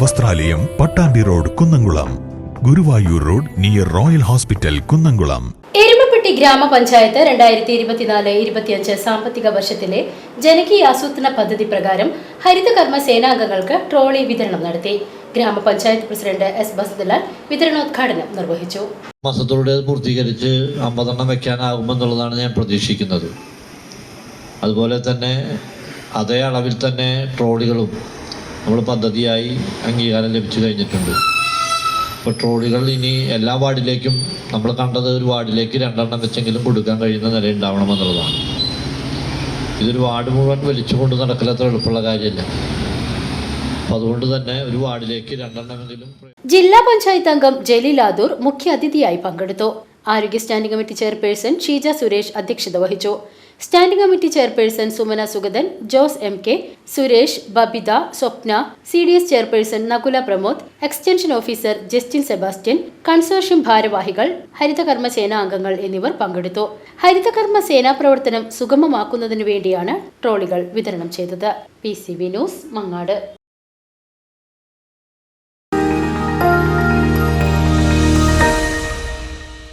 വസ്ത്രാലയം Pattambi road Kunnamkulam. Guruvayur road near royal hospital Kunnamkulam. Erumappetty ഗ്രാമപഞ്ചായത്ത് രണ്ടായിരത്തി ഇരുപത്തിനാല് ഇരുപത്തിയഞ്ച് സാമ്പത്തിക വർഷത്തിലെ ജനകീയ ആസൂത്രണ പദ്ധതി പ്രകാരം ഹരിതകർമ്മ സേനാംഗങ്ങൾക്ക് ട്രോളി വിതരണം നടത്തി. ഗ്രാമപഞ്ചായത്ത് പ്രസിഡന്റ് എസ് ബസദലാൽ വിതരണോദ്ഘാടനം നിർവഹിച്ചു. മാസത്തോടെ പൂർത്തീകരിച്ച് അമ്പതെണ്ണം വെക്കാനാകുമെന്നുള്ളതാണ് ഞാൻ പ്രതീക്ഷിക്കുന്നത്. അതുപോലെ തന്നെ അതേ അളവിൽ തന്നെ ട്രോളികളും നമ്മൾ പദ്ധതിയായി അംഗീകാരം ലഭിച്ചു കഴിഞ്ഞിട്ടുണ്ട്. ഇപ്പോൾ ട്രോളികൾ ഇനി എല്ലാ വാർഡിലേക്കും നമ്മൾ കണ്ടത് ഒരു വാർഡിലേക്ക് രണ്ടെണ്ണം വെച്ചെങ്കിലും കൊടുക്കാൻ കഴിയുന്ന നില ഉണ്ടാവണമെന്നുള്ളതാണ് ഇതൊരു വാർഡ് മുഴുവൻ വലിച്ചുകൊണ്ട് നടക്കലത്ര എളുപ്പമുള്ള കാര്യമല്ല. അതുകൊണ്ട് തന്നെ ഒരു വാർഡിലേക്ക് രണ്ടെണ്ണമെങ്കിലും ജില്ലാ പഞ്ചായത്ത് അംഗം ജലീലാദൂർ മുഖ്യ അതിഥിയായി പങ്കെടുത്തു. ആരോഗ്യ standing committee chairperson Sheeja Suresh അധ്യക്ഷത വഹിച്ചു. Standing committee chairperson Sumana Sugathan Jose M K Suresh Babitha Swapna C D S chairperson Nakula Pramod extension officer Justin Sebastian consortium ഭാരവാഹികൾ ഹരിതകർമ്മ സേനാ അംഗങ്ങൾ എന്നിവർ പങ്കെടുത്തു. ഹരിതകർമ്മ സേനാ പ്രവർത്തനം സുഗമമാക്കുന്നതിനു വേണ്ടിയാണ് ട്രോളികൾ വിതരണം ചെയ്തത്. P C V news Mangad.